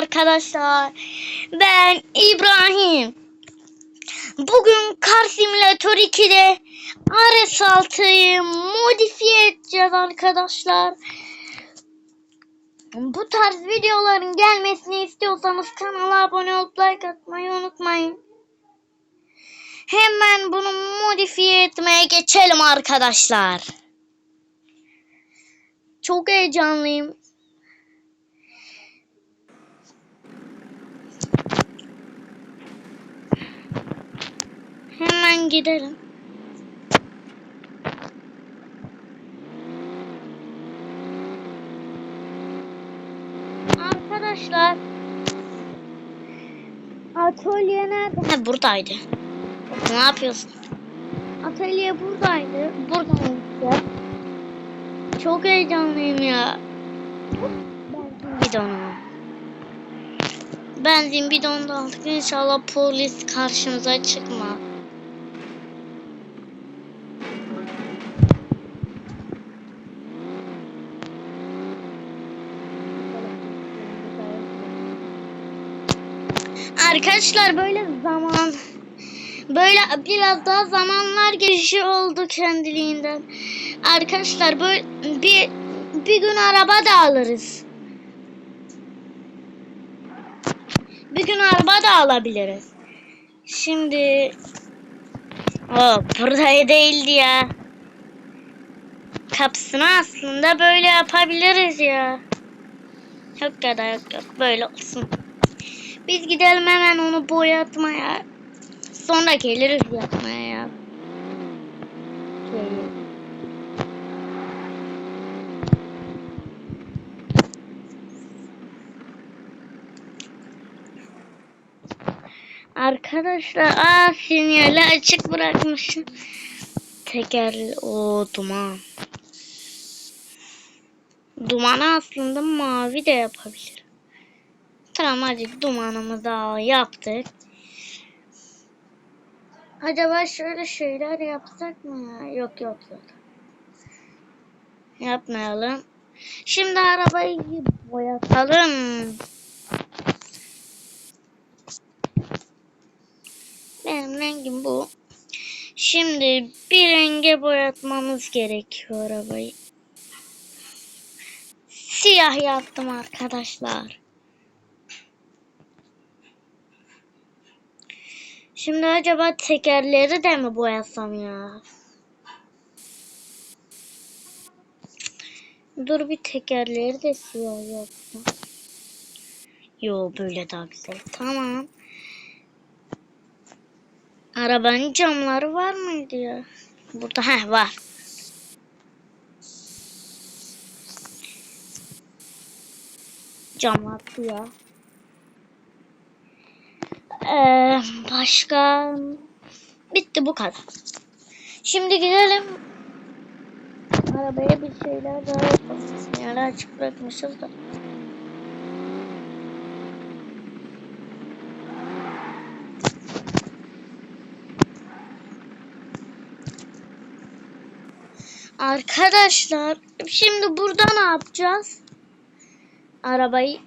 arkadaşlar. Ben İbrahim. Bugün Kar Simulator 2'de RS6'yı modifiye edeceğiz arkadaşlar. Bu tarz videoların gelmesini istiyorsanız kanala abone olup like atmayı unutmayın. Hemen bunu modifiye etmeye geçelim arkadaşlar. Çok heyecanlıyım. Hemen gidelim. Arkadaşlar Atölye nerede? Ha buradaydı. Ne yapıyorsun? Atölye buradaydı. Gideceğiz. Çok heyecanlıyım ya. Benzin bidonu. Benzin bidonu da aldık. İnşallah polis karşımıza çıkmaz. Arkadaşlar böyle zaman böyle biraz daha zamanlar geçiş oldu kendiliğinden. Arkadaşlar böyle bir bir gün araba da alırız. Bir gün araba da alabiliriz. Şimdi o burada değildi ya. Kapısını aslında böyle yapabiliriz ya. Yok ya da yok yok böyle olsun. Biz gidelim hemen onu boyatmaya. Sonra geliriz yapmaya ya. Şöyle. Arkadaşlar aa sinyali açık bırakmışım. Teker o duman. Dumanı aslında mavi de yapabilir. Tamam hadi dumanımızı yaptık. Acaba şöyle şeyler yapsak mı? Yok yok yok. Yapmayalım. Şimdi arabayı boyatalım. Benim rengim bu. Şimdi bir renge boyatmamız gerekiyor arabayı. Siyah yaptım arkadaşlar. Şimdi acaba tekerleri de mi boyasam ya? Dur bir tekerleri de siyah yapsam. Yo böyle daha güzel. Tamam. Arabanın camları var mıydı ya? Burada heh var. Camlar siyah. Ee, başka bitti bu kadar. Şimdi gidelim. Arabaya bir şeyler daha yapalım. Yani açık bırakmışız da. Arkadaşlar şimdi burada ne yapacağız? Arabayı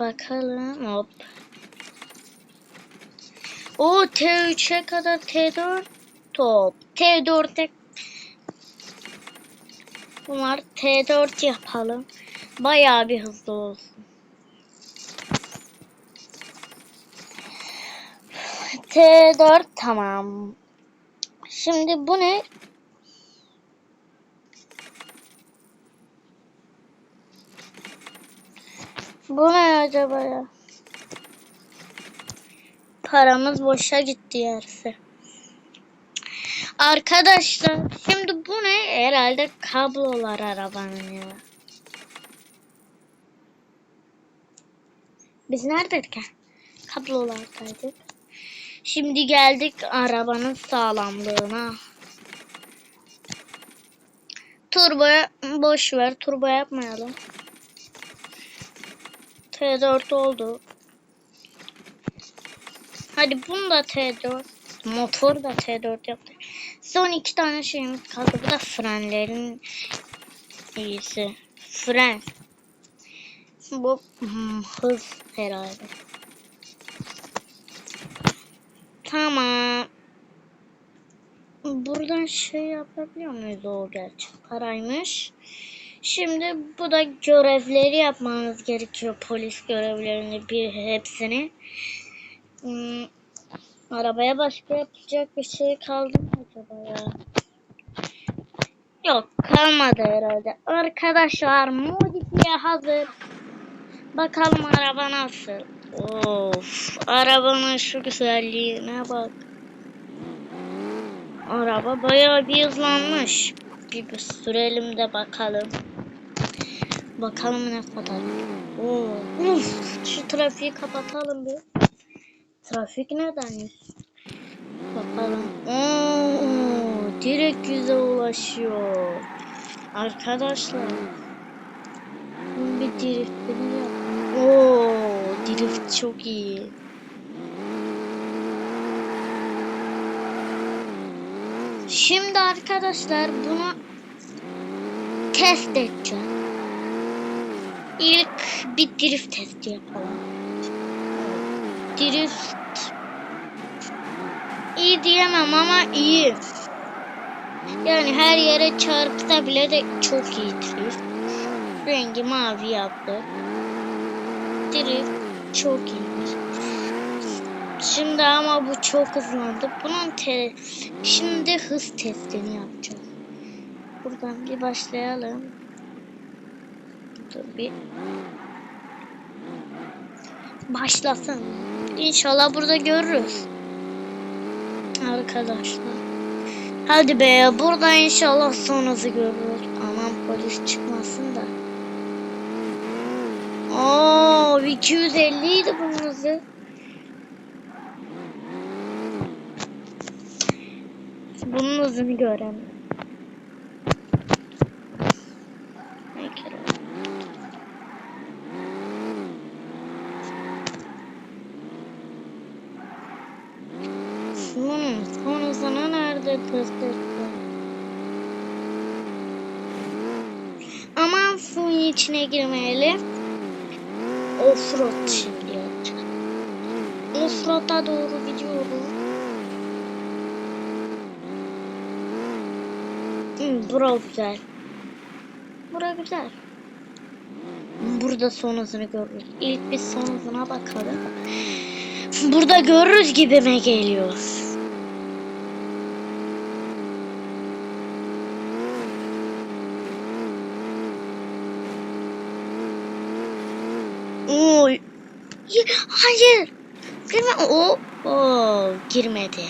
bakalım hop. O T3'e kadar T4 top. T4'e Bunlar T4 yapalım. Bayağı bir hızlı olsun. T4 tamam. Şimdi bu ne? Bu ne acaba ya? Paramız boşa gitti yarısı. Arkadaşlar şimdi bu ne? Herhalde kablolar arabanın ya. Biz neredeydik? Kablolardaydık. Şimdi geldik arabanın sağlamlığına. Turboya boş ver. Turbo yapmayalım. T4 oldu. Hadi bunu da T4. Motor da T4 yaptı. Son iki tane şeyimiz kaldı. Bu da frenlerin iyisi. Fren. Bu hmm, hız herhalde. Tamam. Buradan şey yapabiliyor muyuz o gerçi? Paraymış. Şimdi bu da görevleri yapmanız gerekiyor. Polis görevlerini bir hepsini. Hmm, arabaya başka yapacak bir şey kaldı mı acaba ya? Yok kalmadı herhalde. Arkadaşlar modifiye hazır. Bakalım araba nasıl. Of arabanın şu güzelliğine bak. Araba bayağı bir hızlanmış. Bir, bir sürelim de bakalım. Bakalım ne kadar. Oo, uf, şu trafiği kapatalım bir. Trafik neden? Bakalım. Oo, direkt yüze ulaşıyor. Arkadaşlar. Bir driftini yap. Oo, drift çok iyi. Şimdi arkadaşlar bunu test edeceğim. İlk bir drift testi yapalım. Drift iyi diyemem ama iyi. Yani her yere çarpsa bile de çok iyi drift. Rengi mavi yaptı. Drift çok iyi. Şimdi ama bu çok hızlandı. Bunun te şimdi hız testini yapacağız. Buradan bir başlayalım. Dur bir. Başlasın. İnşallah burada görürüz. Arkadaşlar. Hadi be burada inşallah son hızı görürüz. Aman polis çıkmasın da. Oo 250 idi bunun hızı. Bunun hızını göremiyorum. Ne kere? Bunun son hızını nerede test ettim? Aman girmeyelim. Offroad şimdi yapacağız. Offroad'a doğru gidiyoruz. Hmm, bura güzel. Bura güzel. Burada son hızını görürüz. İlk bir son hızına bakalım. Burada görürüz gibime geliyor. Oy. Ya, Hayır. Girme. O. Oo, girmedi.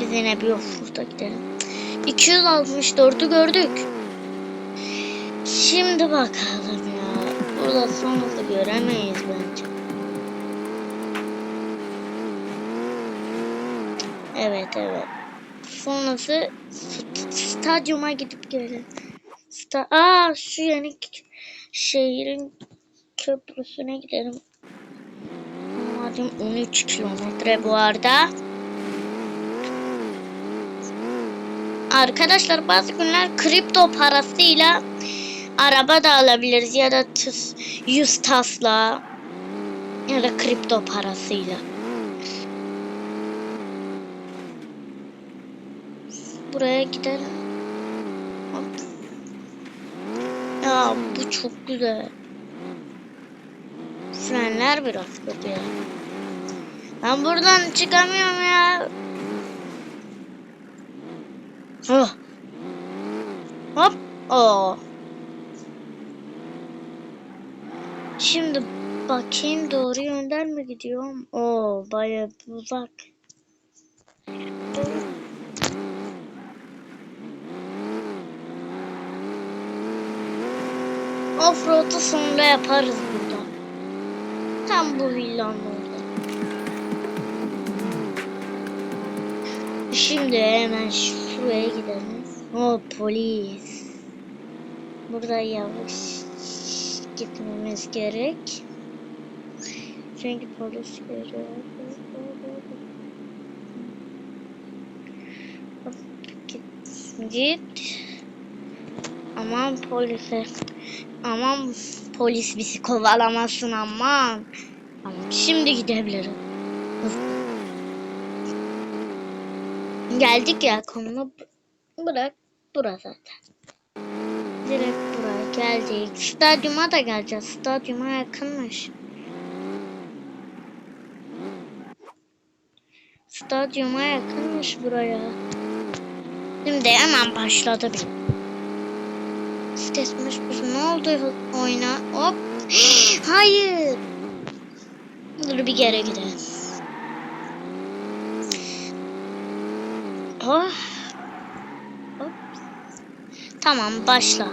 Biz yine bir offroad'a gidelim. 264'ü gördük. Şimdi bakalım ya. Burada son hızı göremeyiz bence. Evet evet. Son hızı st- stadyuma gidip gelelim. Sta Aa şu yeni şehrin köprüsüne gidelim. Madem 13 kilometre bu arada. Arkadaşlar bazı günler kripto parasıyla araba da alabiliriz ya da tüs, 100 tasla ya da kripto parasıyla. Buraya gidelim. Ya bu çok güzel. Frenler biraz kötü. Ben buradan çıkamıyorum ya. Oh. Hop. Oh. Şimdi bakayım doğru yönden mi gidiyorum? Oo bayağı uzak. Offroad'u sonra yaparız Tam bu villanın orada. Şimdi hemen şuraya gidelim. O polis. Burada yavaş gitmemiz gerek. Çünkü polis görüyor. Git. Aman polise. Aman Polis bizi kovalamasın aman. Şimdi gidebilirim. Geldik ya konuma bırak bura zaten. Direkt buraya geldik. Stadyuma da geleceğiz. Stadyuma yakınmış. Stadyuma yakınmış buraya. Şimdi hemen başladı bir. Stesmiş ne oldu oyuna? Hop. Hayır. Dur bir geri gidelim. Oh. Hop. Tamam başla.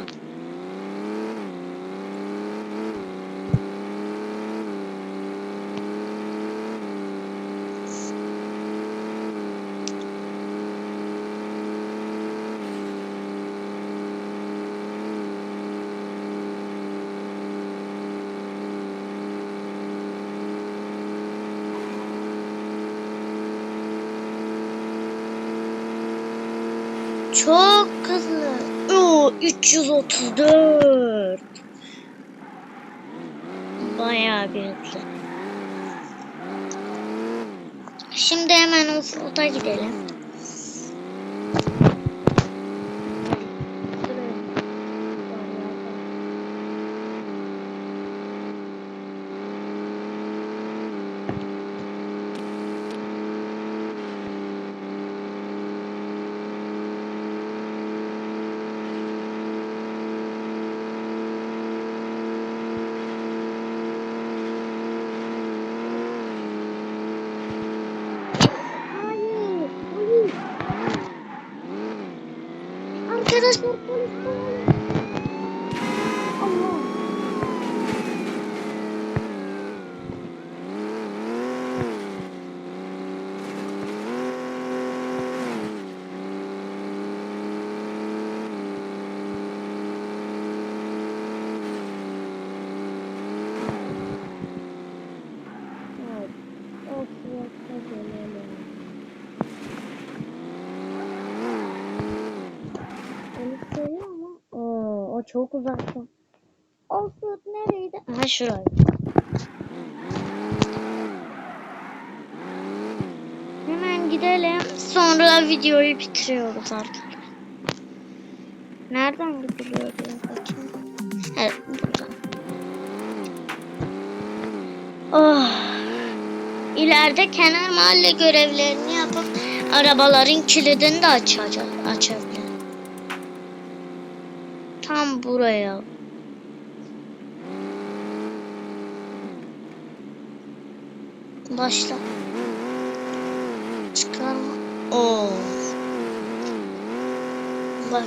Çok hızlı. Oo, 334. Bayağı bir hızlı. Şimdi hemen o slota gidelim. Arkadaşlar çok uzakta. O sırt nereydi? Ha şuraydı. Hemen gidelim. Sonra videoyu bitiriyoruz arkadaşlar. Nereden gidiliyor ya bakayım. Evet. Oh. İleride kenar mahalle görevlerini yapıp arabaların kilidini de açacak, açabilir. Tam buraya. Başla. Çıkarma. Oo. Bak.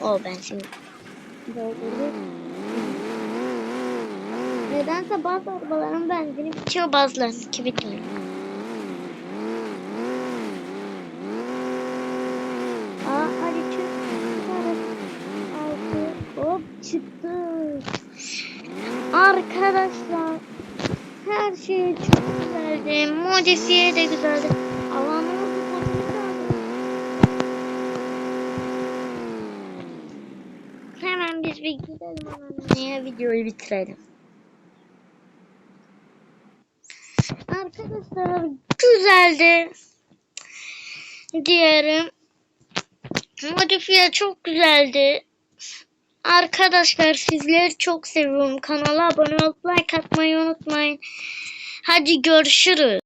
O ben şimdi. Nedense bazı arabaların benzini bitiyor bazılarınınki bitmiyor. Aa hadi çık. Altı. Hop çıktı. Arkadaşlar her şey çok güzeldi. Modifiye de güzeldi. Alanımız da güzeldi. Hemen biz bir gidelim anneanneye videoyu bitirelim. Arkadaşlar güzeldi. Diyelim. Modifiye çok güzeldi. Arkadaşlar sizleri çok seviyorum. Kanala abone olup like atmayı unutmayın. Hadi görüşürüz.